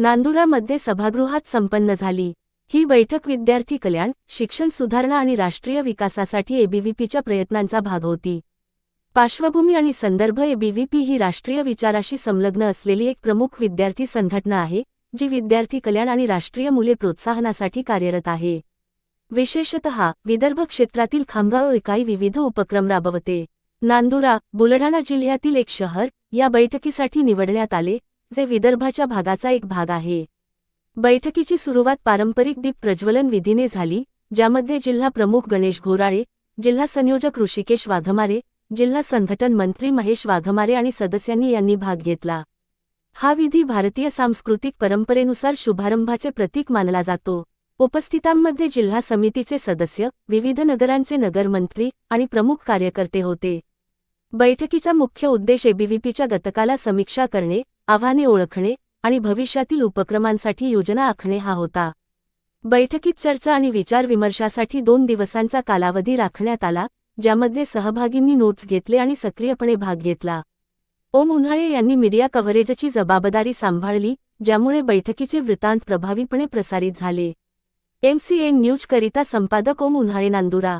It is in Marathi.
नांदुरामध्ये सभागृहात संपन्न झाली. ही बैठक विद्यार्थी कल्याण शिक्षण सुधारणा आणि राष्ट्रीय विकासासाठी एबीव्हीपीच्या प्रयत्नांचा भाग होती. पार्श्वभूमी आणि संदर्भ एबीव्हीपी ही राष्ट्रीय विचाराशी संलग्न असलेली एक प्रमुख विद्यार्थी संघटना आहे जी विद्यार्थी कल्याण आणि राष्ट्रीय मुले प्रोत्साहनासाठी कार्यरत आहे. विशेषतः विदर्भ क्षेत्रातील खामगाव इकाई विविध उपक्रम राबवते. नांदुरा बुलढाणा जिल्ह्यातील एक शहर या बैठकीसाठी निवडण्यात आले जे विदर्भाच्या भागाचा एक भाग आहे. बैठकीची सुरुवात पारंपरिक दीप प्रज्वलन विधीने झाली ज्यामध्ये जिल्हा प्रमुख गणेश घोराळे जिल्हा संयोजक ऋषिकेश वाघमारे जिल्हा संघटन मंत्री महेश वाघमारे आणि सदस्यांनी यांनी भाग घेतला. हा विधी भारतीय सांस्कृतिक परंपरेनुसार शुभारंभाचे प्रतीक मानला जातो. उपस्थितांमध्ये जिल्हा समितीचे सदस्य विविध नगरांचे नगरमंत्री आणि प्रमुख कार्यकर्ते होते. बैठकीचा मुख्य उद्देश एबीव्हीपीच्या गतकाला समीक्षा करणे आव्हाने ओळखणे आणि भविष्यातील उपक्रमांसाठी योजना आखणे हा होता. बैठकीत चर्चा आणि विचारविमर्शासाठी दोन दिवसांचा कालावधी राखण्यात आला ज्यामध्ये सहभागींनी नोट्स घेतले आणि सक्रियपणे भाग घेतला. ओम उन्हाळे यांनी मीडिया कव्हरेजची जबाबदारी सांभाळली ज्यामुळे बैठकीचे वृत्तांत प्रभावीपणे प्रसारित झाले. एमसीएन न्यूजकरिता संपादक ओम उन्हाळे नांदुरा